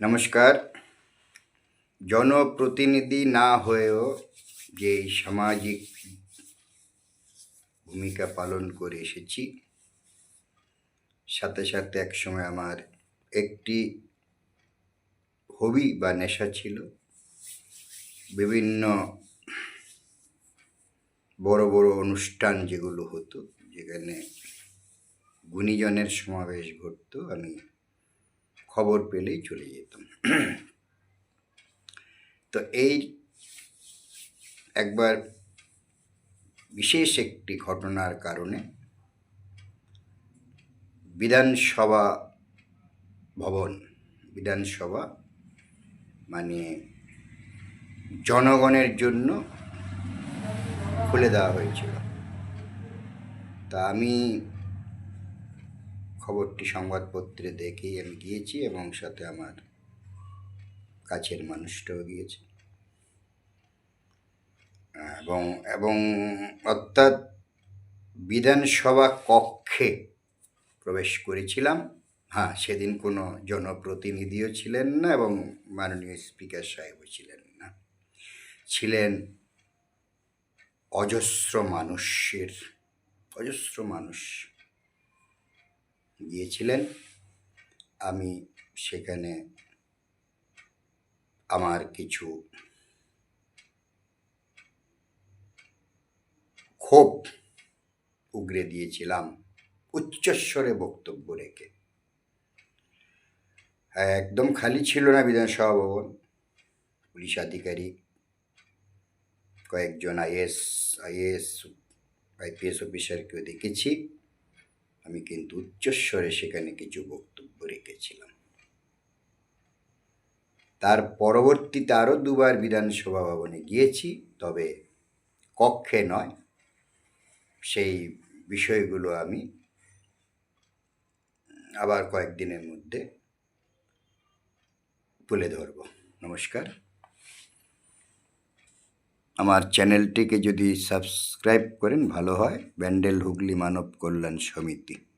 নমস্কার। জনপ্রতিনিধি না হয়েও যে সামাজিক ভূমিকা পালন করে এসেছি, সাথে সাথে একসময় আমার একটি হবি বা নেশা ছিল। বিভিন্ন বড় বড় অনুষ্ঠান যেগুলো হতো, যেখানে গুণীজনের সমাবেশ ঘটতো। আমি খবর পেলেই চলে যেতাম। তো এই একবার বিশেষ একটি ঘটনার কারণে বিধানসভা ভবন, বিধানসভা মানে জনগণের জন্য খুলে দেওয়া হয়েছিল। তা আমি খবরটি সংবাদপত্রে দেখেই আমি গিয়েছি এবং সাথে আমার কাছের মানুষটাও গিয়েছে। এবং এবং অর্থাৎ বিধানসভা কক্ষে প্রবেশ করেছিলাম। হ্যাঁ সেদিন কোনো জনপ্রতিনিধিও ছিলেন না এবং মাননীয় স্পিকার সাহেবও ছিলেন না। ছিলেন অজস্র মানুষের, অজস্র মানুষ। গিয়েছিলেন আমি সেখানে আমার কিছু ক্ষোভ উগরে দিয়েছিলাম, উচ্চস্বরে বক্তব্য রেখে। একদম খালি ছিল না বিধানসভা ভবন। পুলিশ আধিকারিক, কয়েকজন আইএস আইএস, আইপিএস অফিসারকেও দেখেছি। আমি কিন্তু উচ্চস্বরে সেখানে কিছু বক্তব্য রেখেছিলাম। তার পরবর্তীতে আরও দুবার বিধানসভা ভবনে গিয়েছি, তবে কক্ষে নয়। সেই বিষয়গুলো আমি আবার কয়েকদিনের মধ্যে তুলে ধরব। নমস্কার। আমার চ্যানেলটিকে যদি সাবস্ক্রাইব করেন, ভালো হয়। ব্যান্ডেল হুগলি মানব কল্যাণ সমিতি।